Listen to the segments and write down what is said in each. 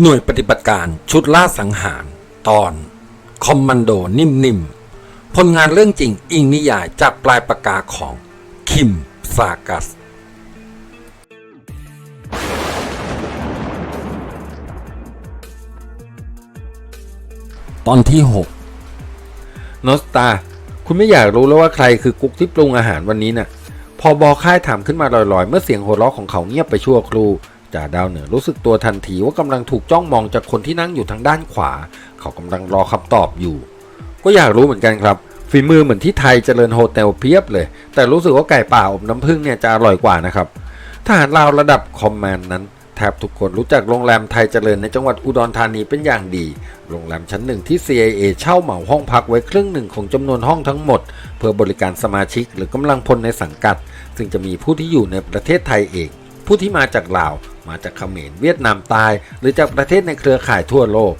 หน่วยปฏิบัติการชุดล่าสังหาร ตอน คอมมานโดนิ่มๆผลงานเรื่องจริงอิงนิยายจากปลายปากกาของ คิมซากัส ตอนที่ 6นอสตา คุณไม่อยากรู้แล้วว่าใครคือกุ๊กที่ปรุงอาหารวันนี้น่ะ พอบอค่ายถามขึ้นมาลอยๆ เมื่อเสียงหัวเราะของเขาเงียบไปชั่วครู่ จ่าดาวเหนือรู้สึกตัวทันทีว่ากำลังถูกจ้องมองจากคนที่นั่งอยู่ทางด้านขวา เขากำลังรอคำตอบอยู่ ก็อยากรู้เหมือนกันครับฝีมือเหมือนที่ไทยเจริญโฮเทลเพียบเลย แต่รู้สึกว่าไก่ป่าอบน้ำผึ้งเนี่ยจะอร่อยกว่านะครับทหารลาวระดับคอมแมนนั้นแทบทุกคนรู้จักโรงแรมไทยเจริญในจังหวัดอุดรธานีเป็นอย่างดี โรงแรมชั้นหนึ่งที่ CIA เช่าเหมาห้องพักไว้ครึ่งหนึ่งของจำนวนห้องทั้งหมด เพื่อบริการสมาชิกหรือกำลังพลในสังกัด ซึ่งจะมีผู้ที่อยู่ในประเทศไทยเอง ผู้ที่มาจากลาว มาจากเขมรเวียดนามใต้หรือจากประเทศในเครือข่ายทั่วโลก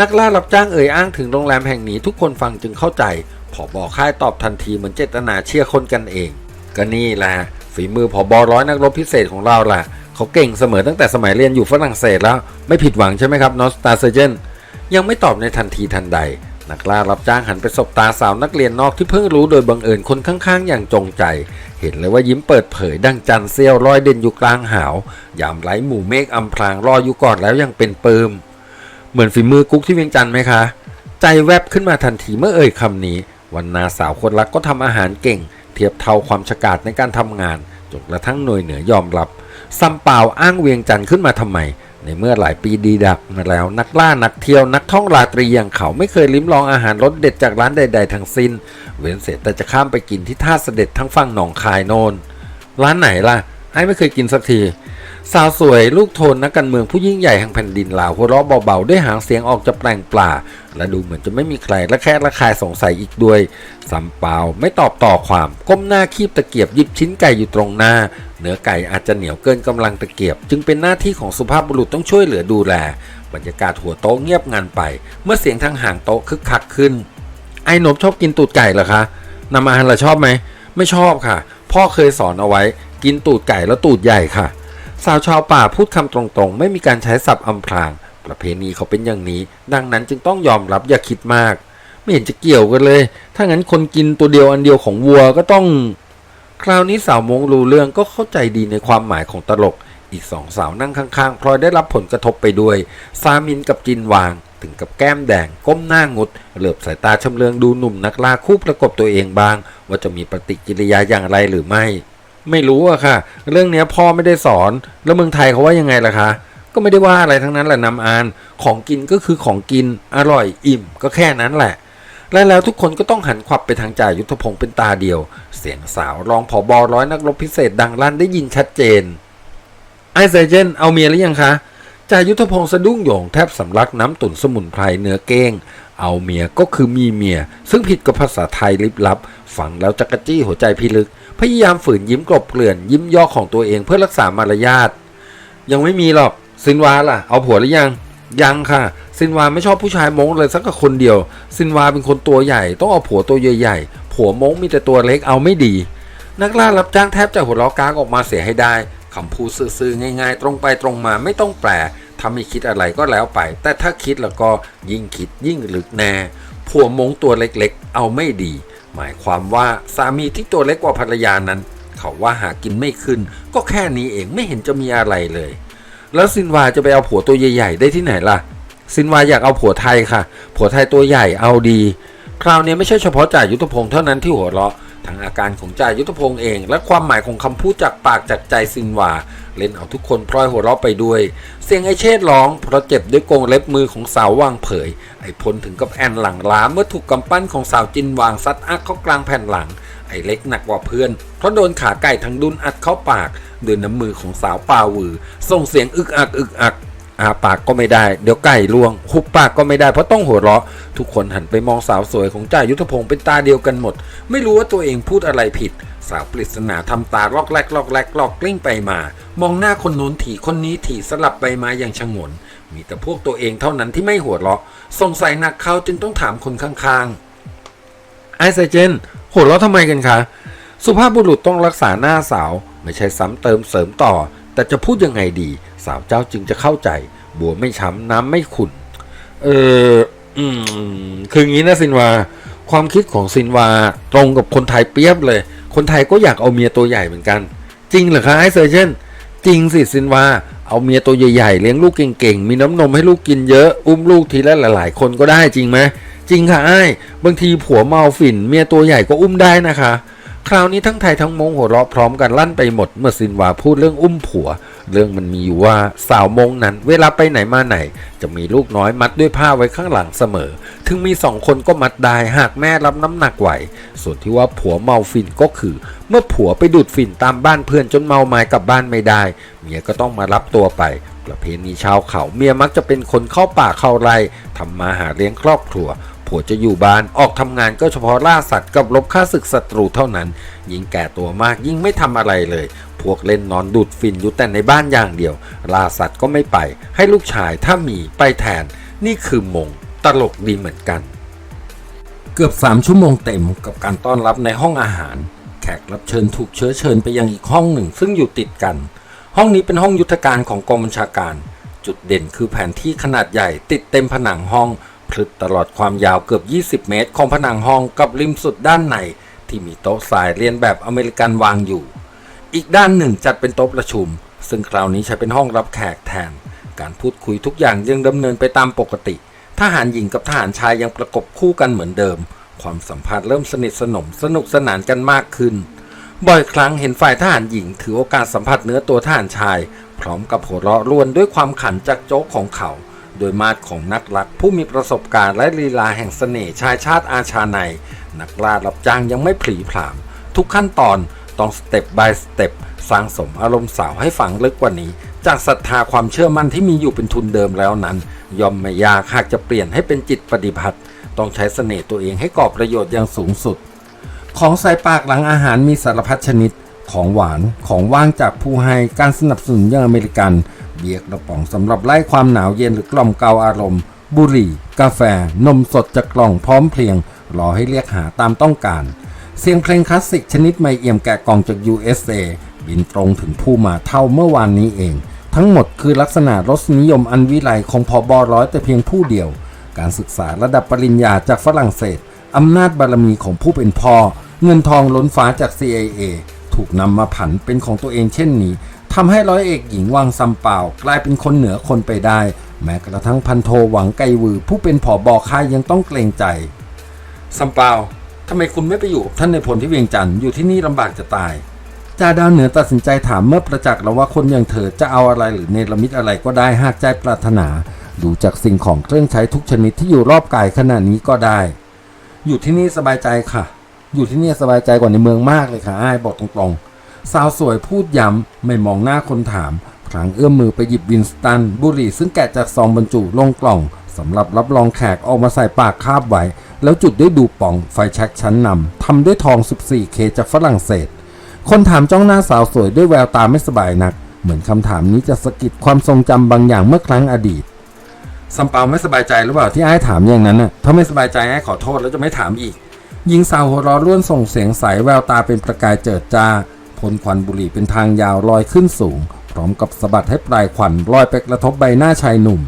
นักล่ารับจ้างเอ่ยอ้างถึงโรงแรมแห่งนี้ทุกคนฟังจึงเข้าใจผอบอค่ายตอบทันทีเหมือนเจตนาเชื่อคนกันเอง ก็นี่แหละฝีมือผอบอร้อยนักรบพิเศษของเราแหละเขาเก่งเสมอตั้งแต่สมัยเรียนอยู่ฝรั่งเศสแล้ว ไม่ผิดหวังใช่ไหมครับนอสตาเซเจนยังไม่ตอบในทันทีทันใด นักล่ารับจ้างหันไปสบตาสาวนักเรียนนอกที่เพิ่งรู้โดยบังเอิญคนข้างๆ อย่างจงใจ เห็นเลยว่ายิ้มเปิดเผยดังจันเสี้ยวลอยเด่นอยู่กลางหาว ยามไร้หมู่เมฆอำพรางรออยู่ก่อนแล้วยังเป็นเปิม เหมือนฝีมือกุ๊กที่เวียงจันไหมคะ ใจแวบขึ้นมาทันทีเมื่อเอ่ยคำนี้ วันนาสาวคนรักก็ทำอาหารเก่ง เทียบเท่าความฉกาจในการทำงานจนกระทั่งหน่วยเหนือยอมรับซัมเปล่าอ้างเวียงจันขึ้นมาทำไม ในเมื่อหลายปีดีดักมาแล้ว นักล่านักเที่ยวนักท่องราตรีอย่างเขาไม่เคยลิ้มลองอาหารรสเด็ดจากร้านใด ๆทั้งสิ้น เว้นเสียแต่จะข้ามไปกินที่ท่าเสด็จทั้งฝั่งหนองคายโนนร้านไหนล่ะไอ้ไม่เคยกินสักที สาวสวยลูกโทนนักการเมืองผู้ยิ่งใหญ่แห่งแผ่นดินลาวหัวเราะเบาๆด้วยหางเสียงออกจะแปลงปลาและดูเหมือนจะไม่มีใครและแค่ระคายสงสัยอีกด้วยสัมเปาไม่ตอบต่อความ ก้มหน้าคีบตะเกียบหยิบชิ้นไก่อยู่ตรงหน้า เนื้อไก่อาจจะเหนียวเกินกำลังตะเกียบ จึงเป็นหน้าที่ของสุภาพบุรุษต้องช่วยเหลือดูแล บรรยากาศหัวโต๊ะเงียบงันไป เมื่อเสียงทางห่างโต๊ะคึกคักขึ้น ไอ้หนบชอบกินตูดไก่เหรอคะนำอาหารละชอบไหมไม่ชอบค่ะ พ่อเคยสอนเอาไว้ กินตูดไก่แล้วตูดใหญ่ค่ะ สาวชาวป่าพูดคำตรงๆ ไม่มีการใช้ศัพท์อำพราง ประเพณีเขาเป็นอย่างนี้ ดังนั้นจึงต้องยอมรับอย่าคิดมาก ไม่เห็นจะเกี่ยวกันเลย ถ้างั้นคนกินตัวเดียวอันเดียวของวัวก็ต้อง คราวนี้สาวมงรู้เรื่องก็เข้าใจดีในความหมายของตลก อีกสองสาวนั่งข้างๆพลอยได้รับผลกระทบไปด้วย ซามินกับจินวางถึงกับแก้มแดงก้มหน้างุด เหลือบสายตาชำเลืองดูหนุ่มนักล่าคู่ประกบตัวเองบ้าง ว่าจะมีปฏิกิริยาอย่างไรหรือไม่ ไม่รู้อะค่ะ เรื่องเนี้ยพ่อไม่ได้สอน แล้วเมืองไทยเขาว่ายังไงล่ะคะ ก็ไม่ได้ว่าอะไรทั้งนั้นแหละนำอาน ของกินก็คือของกิน อร่อยอิ่ม ก็แค่นั้นแหละ และแล้วทุกคนก็ต้องหันขวับไปทางจ่ายุทธพงศ์เป็นตาเดียว เสียงสาวรองผอบอร้อยนักรบพิเศษดังลั่นได้ยินชัดเจน ไอเซเจนเอาเมียหรือยังคะจ่ายุทธพงศ์สะดุ้งโยงแทบสำลักน้ำตุ่นสมุนไพรเนื้อเก้ง เอาเมียก็คือมีเมีย ซึ่งผิดกับภาษาไทยลิบลับ ฟังแล้วจักรจี้หัวใจพิลึก พยายามฝืนยิ้มกลบเกลื่อนยิ้มย่อของตัวเองเพื่อรักษามารยาทยังไม่มีหรอกซินวาล่ะ เอาผัวหรือยัง ยังค่ะ ซินวาไม่ชอบผู้ชายมงเลยสักคนเดียว ซินวาเป็นคนตัวใหญ่ ต้องเอาผัวตัวใหญ่ๆผัวมงมีแต่ตัวเล็กเอาไม่ดี นักล่ารับจ้างแทบจะหัวเราะกากออกมาเสียให้ได้คำพูดซื่อๆง่าย ๆ ตรงไปตรงมาไม่ต้องแปล ถ้าไม่คิดอะไรก็แล้วไป แต่ถ้าคิดแล้วก็ยิ่งคิดยิ่งลึกแน่ผัวมงตัวเล็กๆ เอาไม่ดี หมายความว่าสามีที่ตัวเล็กกว่าภรรยานั้น เขาว่าหากินไม่ขึ้น ก็แค่นี้เองไม่เห็นจะมีอะไรเลย แล้วซินวาจะไปเอาผัวตัวใหญ่ๆ ได้ที่ไหนล่ะ ซินวาอยากเอาผัวไทยค่ะ ผัวไทยตัวใหญ่เอาดี คราวนี้ไม่ใช่เฉพาะจ่ายุทธพงศ์เท่านั้นที่หัวเราะทั้งอาการของจ่ายุทธพงศ์เอง และความหมายของคำพูดจากปากจากใจซินวา เล่นเอาทุกคนพลอยหัวเราะไปด้วย เสียงไอเชษร้องเพราะเจ็บด้วยกงเล็บมือของสาววางเผย ไอพลถึงกับแอนหลังล้าเมื่อถูกกำปั้นของสาวจินวางซัดอักเข้ากลางแผ่นหลัง ไอเล็กหนักกว่าเพื่อน เพราะโดนขาไก่ทั้งดุนอัดเข้าปากด้วยน้ำมือของสาวปาวือ ส่งเสียงอึกอักอึกอักอาปากก็ไม่ได้เดี๋ยวไก่ล่วงหุบปากก็ไม่ได้เพราะต้องหัวเราะ ทุกคนหันไปมองสาวสวยของจ่ายุทธพงศ์เป็นตาเดียวกันหมด ไม่รู้ว่าตัวเองพูดอะไรผิด สาวปริศนาทำตาลอกแรกลอกแรกลอกกลิ้งไปมา มองหน้าคนโน้นถีคนนี้ถีสลับไปมาอย่างชงน มีแต่พวกตัวเองเท่านั้นที่ไม่หัวเราะสงสัยหนักเขาจึงต้องถามคนข้างๆ ไอไซเจน หัวเราะทำไมกันคะ สุภาพบุรุษต้องรักษาหน้าสาว ไม่ใช่ซ้ำเติมเสริมต่อ แต่จะพูดยังไงดี สาวเจ้าจึงจะเข้าใจ บัวไม่ช้ำน้ำไม่ขุ่น เอออืม คืองี้นะซินวา ความคิดของซินวาตรงกับคนไทยเปียบเลย คนไทยก็อยากเอาเมียตัวใหญ่เหมือนกัน จริงเหรอคะไอ้เซอร์เชนจริงสิซินวาเอาเมียตัวใหญ่ๆเลี้ยงลูกเก่งๆ มีน้ำนมให้ลูกกินเยอะ อุ้มลูกทีละหลายๆ คนก็ได้จริงไหมจริงค่ะไอ้บางทีผัวเมาฝิ่นเมียตัวใหญ่ก็อุ้มได้นะคะ คราวนี้ทั้งไทยทั้งมงหัวเราะพร้อมกันลั่นไปหมด เมื่อซินวาพูดเรื่องอุ้มผัว เรื่องมันมีอยู่ว่าสาวมงนั้น เวลาไปไหนมาไหน จะมีลูกน้อยมัดด้วยผ้าไว้ข้างหลังเสมอ ถึงมีสองคนก็มัดได้หากแม่รับน้ำหนักไหว ส่วนที่ว่าผัวเมาฝิ่นก็คือ เมื่อผัวไปดูดฝิ่นตามบ้านเพื่อนจนเมาไม้กลับบ้านไม่ได้ เมียก็ต้องมารับตัวไปประเพณีชาวเขาเมียมักจะเป็นคนเข้าป่าเข้าไร่ทำมาหาเลี้ยงครอบครัว ผัวจะอยู่บ้านออกทำงานก็เฉพาะล่าสัตว์กับรบฆ่าศึกศัตรูเท่านั้น ยิ่งแก่ตัวมากยิ่งไม่ทำอะไรเลย พวกเล่นนอนดูดฝิ่นอยู่แต่ในบ้านอย่างเดียวล่าสัตว์ก็ไม่ไป ให้ลูกชายถ้ามีไปแทน นี่คือมง ตลกดีเหมือนกัน เกือบ3ชั่วโมงเต็มกับการต้อนรับในห้องอาหาร แขกรับเชิญถูกเชื้อเชิญไปยังอีกห้องหนึ่ง ซึ่งอยู่ติดกัน ห้องนี้เป็นห้องยุทธการของกองบัญชาการ จุดเด่นคือแผนที่ขนาดใหญ่ติดเต็มผนังห้อง พลึดตลอดความยาวเกือบ 20 เมตร ของผนังห้องกับริมสุดด้านใน ที่มีโต๊ะสายเรียนแบบอเมริกันวางอยู่ อีกด้านหนึ่งจัดเป็นโต๊ะประชุม ซึ่งคราวนี้ใช้เป็นห้องรับแขกแทน การพูดคุยทุกอย่างยังดำเนินไปตามปกติ ทหารหญิงกับทหารชายยังประกบคู่กันเหมือนเดิม ความสัมพันธ์เริ่มสนิทสนมสนุกสนานกันมากขึ้น บ่อยครั้งเห็นฝ่ายทหารหญิง ถือโอกาสสัมผัสเนื้อตัวทหารชาย พร้อมกับหัวเราะร่วนด้วยความขันจากโจ๊กของเขา โดยมาดของนักรักผู้มีประสบการณ์และลีลาแห่งเสน่ห์ชายชาติอาชาใน นักล่ารับจ้างยังไม่ผลีผลาม ทุกขั้นตอนต้องสเต็ป by สเต็ปสร้างสมอารมณ์สาวให้ฝังลึกกว่านี้ จากศรัทธาความเชื่อมั่นที่มีอยู่เป็นทุนเดิมแล้วนั้น ย่อมไม่ยากหากจะเปลี่ยนให้เป็นจิตปฏิบัติ ต้องใช้เสน่ห์ตัวเองให้ก่อประโยชน์อย่างสูงสุด ของใส่ปากหลังอาหารมีสารพัดชนิด ของหวานของว่างจากผู้ให้การสนับสนุนอย่างอเมริกัน เบียร์กระป๋องสำหรับไล่ความหนาวเย็นหรือกล่อมเกาอารมณ์ บุหรี่ กาแฟ นมสดจากกล่องพร้อมเพรียง รอให้เรียกหาตามต้องการ เสียงเพลงคลาสสิกชนิดไม่เอี่ยมแกะกล่องจาก USA บินตรงถึงผู้มาเท่าเมื่อวานนี้เอง ทั้งหมดคือลักษณะรสนิยมอันวิไลของพอบอร้อยแต่เพียงผู้เดียว การศึกษาระดับปริญญาจากฝรั่งเศสอำนาจบารมีของผู้เป็นพ่อ เงินทองล้นฟ้าจาก CIA ถูกนำมาผันเป็นของตัวเองเช่นนี้ ทำให้ร้อยเอกหญิงวังซัมเปากลายเป็นคนเหนือคนไปได้ แม้กระทั่งพันโทหวังไกวือ ผู้เป็นผอบอค่ายยังต้องเกรงใจซัมเปาทำไมคุณไม่ไปอยู่ท่านในพลที่เวียงจันทร์อยู่ที่นี่ลำบากจะตายจ่าดาวเหนือตัดสินใจถามเมื่อประจักษ์แล้วว่าคนอย่างเธอจะเอาอะไรหรือเนรมิตอะไรก็ได้หากใจปรารถนาดูจากสิ่งของเครื่องใช้ทุกชนิดที่อยู่รอบกายขนาดนี้ก็ได้ อยู่ที่นี่สบายใจค่ะ อยู่ที่นี่สบายใจกว่าในเมืองมากเลยค่ะอ้ายบอกตรงๆ สาวสวยพูดย้ำไม่มองหน้าคนถาม พลางเอื้อมมือไปหยิบวินสตัน บุหรี่ซึ่งแกะจากซองบรรจุลงกล่องสำหรับรับรองแขกออกมาใส่ปากคาบไว้ แล้วจุดด้วยดูป่องไฟแช็กชั้นนำทำด้วยทอง 14K จากฝรั่งเศส คนถามจ้องหน้าสาวสวยด้วยแววตาไม่สบายนัก เหมือนคำถามนี้จะสะกิดความทรงจำบางอย่างเมื่อครั้งอดีตซัมเปาไม่สบายใจหรือเปล่าที่ไอ้ถามอย่างนั้นน่ะถ้าไม่สบายใจไอ้ขอโทษแล้วจะไม่ถามอีกหญิงสาวหัวเร้อร่วนส่งเสียงใสแววตาเป็นประกายเจิดจ้า พ่นควันบุหรี่เป็นทางยาวลอยขึ้นสูง พร้อมกับสะบัดให้ปลายควันลอยไปกระทบใบหน้าชายหนุ่ม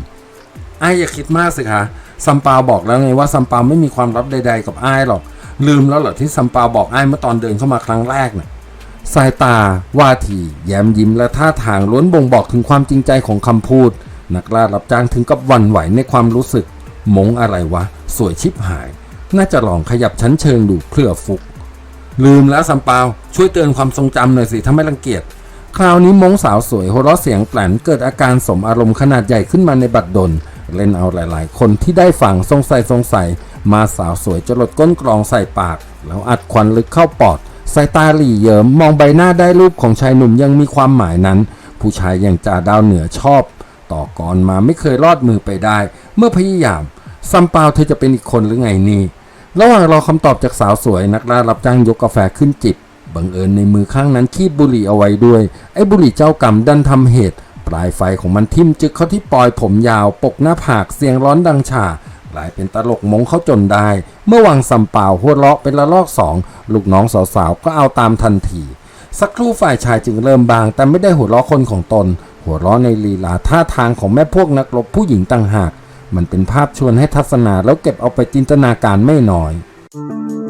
ไอ้อย่าคิดมากสิคะซัมปาบอกแล้วไงว่าซัมปาไม่มีความลับใด ๆ กับไอ้หรอก ลืมแล้วเหรอที่ซัมปาบอกไอ้เมื่อตอนเดินเข้ามาครั้งแรกน่ะสายตาว่าทีแย้มยิ้มและท่าทางล้วนบ่งบอกถึงความจริงใจของคำพูด นักล่ารับจ้างถึงกับวันไหวในความรู้สึก มงอะไรวะ สวยชิบหาย น่าจะลองขยับชั้นเชิงดูเพื่อฟุก ลืมแล้วสัมเปาช่วยเตือนความทรงจำหน่อยสิถ้าไม่รังเกียจคราวนี้มงสาวสวยหัวเราะเสียงแปลนเกิดอาการสมอารมณ์ขนาดใหญ่ขึ้นมาในบัดดล เล่นเอาหลาย ๆ คนที่ได้ฟังสงสัยสงสัย มาสาวสวยจะลดก้นกรองใส่ปาก แล้วอัดควันลึกเข้าปอดสายตาหลี่เยิมมองใบหน้าได้รูปของชายหนุ่มยังมีความหมายนั้น ผู้ชายอย่างจ่าดาวเหนือชอบ ต่อก่อนมาไม่เคยรอดมือไปได้ เมื่อพยายามซัมเปาเธอจะเป็นอีกคนหรือไงนี่ ระหว่างรอคำตอบจากสาวสวยนักล่ารับจ้างยกกาแฟขึ้นจิบ บังเอิญในมือข้างนั้นคีบบุหรี่เอาไว้ด้วย ไอ้บุหรี่เจ้ากรรมดันทำเหตุ ปลายไฟของมันทิ่มจึกเข้าที่ปลอยผมยาว ปกหน้าผากเสียงร้อนดังฉ่ากลายเป็นตลกมงเขาจนได้ เมื่อวางซัมเปาหัวเราะเป็นละลอกสองลูกน้องสาวๆก็เอาตามทันทีสักครู่ฝ่ายชายจึงเริ่มบาง แต่ไม่ได้หัวเราะคนของตน หัวเราะในลีลาท่าทางของแม่พวกนักรบผู้หญิงต่างหาก มันเป็นภาพชวนให้ทัศนาแล้วเก็บเอาไปจินตนาการไม่น้อย「